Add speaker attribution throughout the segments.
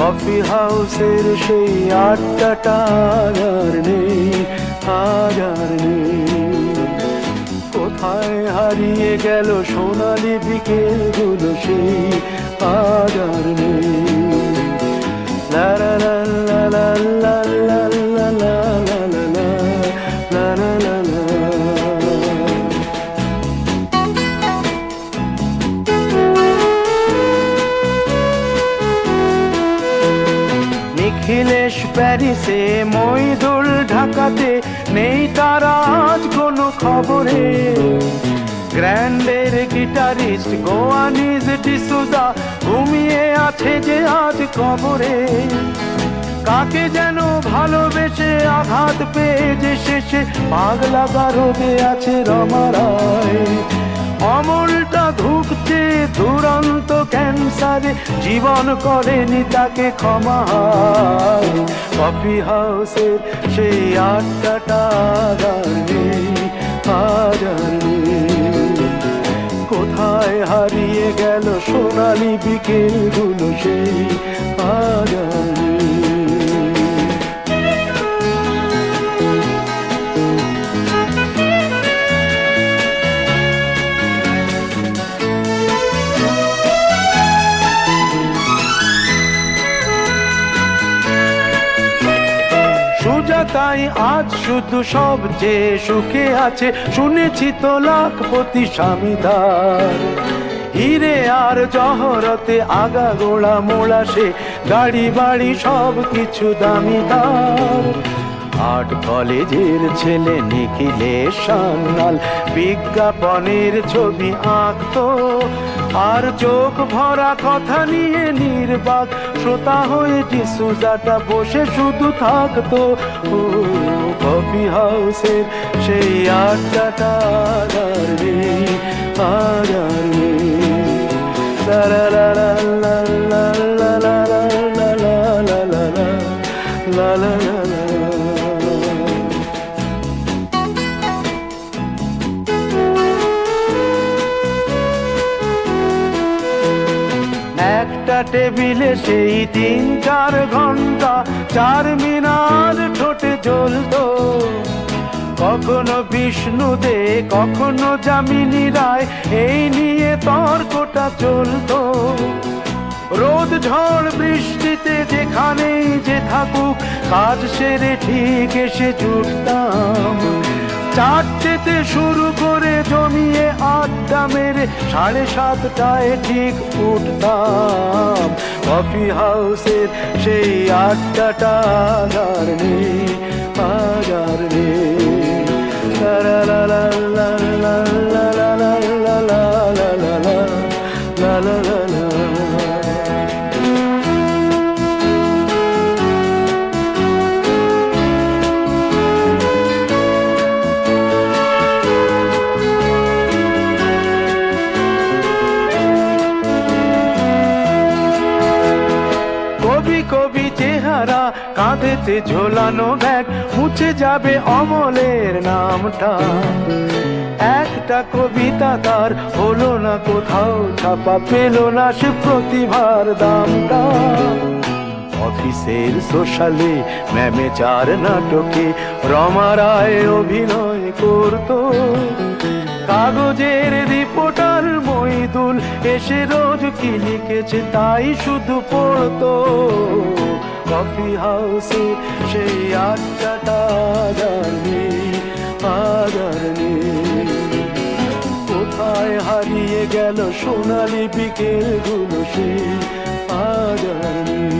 Speaker 1: Coffee হাউসের সেই আটটা আর নেই আগার নেই। কোথায় হারিয়ে গেল সোনালি বিকেলগুলো সেই আগার নেই। লা লা লা লা লা লা প্যারিসে মইদুল ঢাকাতে নেই তার আজ কোনো খবরে। গ্র্যান্ডের গিটারিস্ট গোয়ানিজ ডিসুজা ঘুমিয়ে আছে যে আজ কবরে। কাকে যেন ভালোবেসে আঘাত পেয়ে যে শেষে পাগলা গারদে আছে রমারায় অমলটা ধুকছে দুরন্ত সংসারে জীবন করেনি তাকে ক্ষমা কফি হাউসের সেই আটটা কোথায় হারিয়ে গেল সোনালি বিকেলগুলো সেই আগামী আজ শুধু সবচেয়ে সুখে আছে, শুনেছি তো লাখপতি স্বামীদার। হিরে আর জহরতে আগা গোড়া মোড়া সে, গাড়ি বাড়ি সব কিছু দামিদার আর্ট কলেজের ছেলে নিখিলে সান্নাল বিজ্ঞাপনের ছবি আঁকতো। আর চোখ ভরা কথা নিয়ে নির্বাক, শ্রোতা হয়ে টিসুজাটা বসে শুধু থাকতো। কফি হাউসের সেই আড্ডাটা আর নেই আর নেই। একটা টেবিলে সেই তিন চার ঘণ্টা চার মিনার ঠোঁটে জ্বলতো কখনো বিষ্ণু দে কখনো যামিনী রায়, এই নিয়ে তর্কটা চলতো। রোদ, ঝড়, বৃষ্টিতে যেখানেই যে থাকুক, কাজ সেরে ঠিক এসে জুটতাম চারটেতে শুরু করে জমিয়ে আড্ডা মেরে সাড়ে সাতটায় ঠিক উঠতাম। কফি হাউসের সেই আড্ডাটা আর নেই আর নেই। লা লা লা লা লা লা লা লা লা লা লা লা কবি চেহারা, কাঁধেতে ঝোলানো ব্যাগ, মুছে যাবে অমলের নামটা। একটা কবিতা তার হলো না কোথাও, ছাপা পেল না সে প্রতিভার দামটা। অফিসের সোশ্যালে ম্যামে চার নাটকে রমারায় অভিনয় করতো। কাগজের রিপোর্টার মইদুল এসে রোজ কি লিখেছে তাই শুধু পড়তো। কফি হাউসে সেই আড্ডাটা জানি কোথায় হারিয়ে গেল সোনালি বিকেলগুলো সেই আদার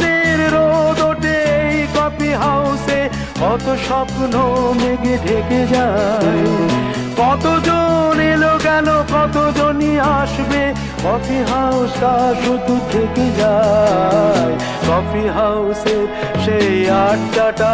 Speaker 1: কত স্বপ্ন মেঘে ঢেকে যায়। কতজন এলো গেল, কতজনই আসবে,
Speaker 2: কফি হাউসটা শুধু থেকে যায়। কফি হাউসে সেই আড্ডাটা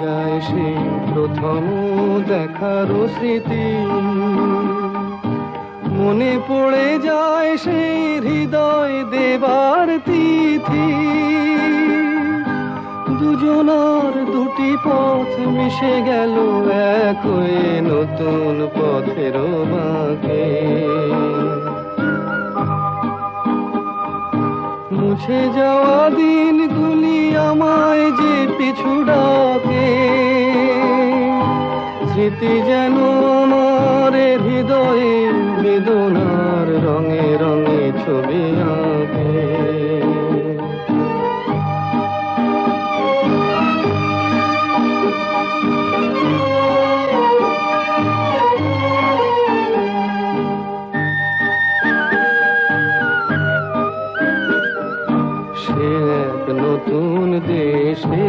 Speaker 2: যায় সেই প্রথম দেখার স্মৃতি। মনে পড়ে যায় সেই হৃদয় দেবার তিথি। দুজনার দুটি পথ মিশে গেল এক হয়ে নতুন পথের বাঁকে। মুছে যাওয়া দিনগুলি আমায় যে পিছু ডাকে স্মৃতি যেন আমার হৃদয়ে বেদনার রঙে রঙে ছবি নতুন দেশে।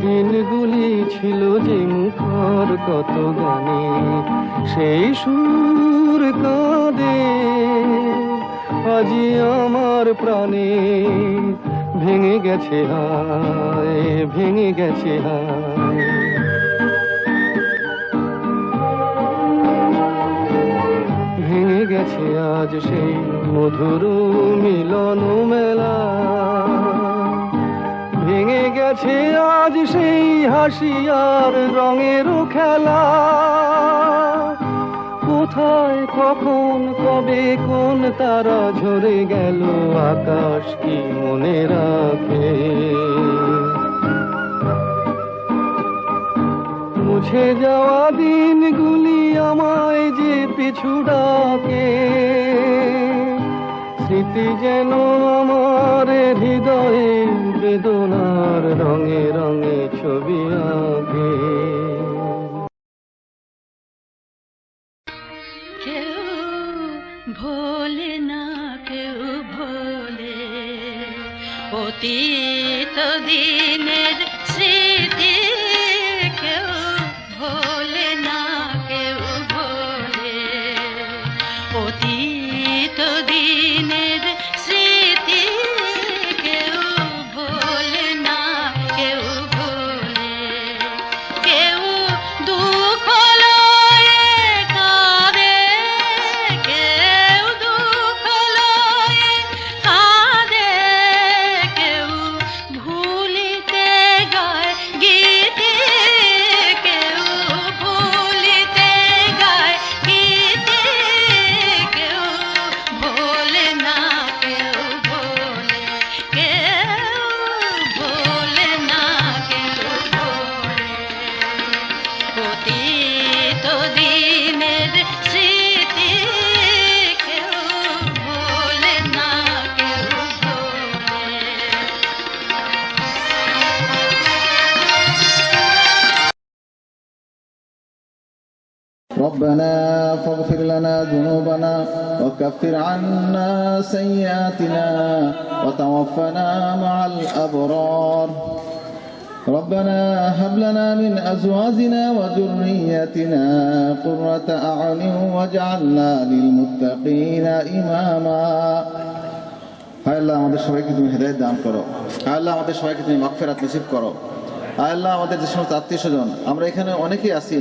Speaker 2: দিনগুলি ছিল যে মুখর কত গানে, সেই সুর কাঁদে। আজি আমার প্রাণে ভেঙে গেছে হায়, ভেঙে গেছে হায়। আজ সেই মধুর মিলন মেলা। ভেঙে গেছে আজ সেই হাসি আর রঙের খেলা। কোথায়, কখন, কবে, কোন তারা ঝরে গেল, আকাশ কি মনে রাখে? মুছে যাওয়া দিনগুলি আমায় যে পিছু ডাকে। স্মৃতি যেন আমার হৃদয়ে বেদনার রঙে রঙে ছবি আঁকে।
Speaker 3: কেউ ভোলে না, কেউ ভোলে। অতীত দিনের স্মৃতি भोले
Speaker 4: ربنا فاغفر لنا ذنوبنا وكفر عنا سيئاتنا وتوفنا مع الأبرار ربنا هب لنا من أزواجنا وذريتنا قرة أعين واجعلنا للمتقين إماما হায় আল্লাহ আমাদের সবাইকে তুমি হেদায়ত দান করো আয় আল্লাহ আমাদের সবাইকে তুমি মাগফেরাত নসিব করো আয় আল্লাহ আমাদের যে সমস্ত আত্মীয় স্বজন আমরা এখানে অনেকেই আছি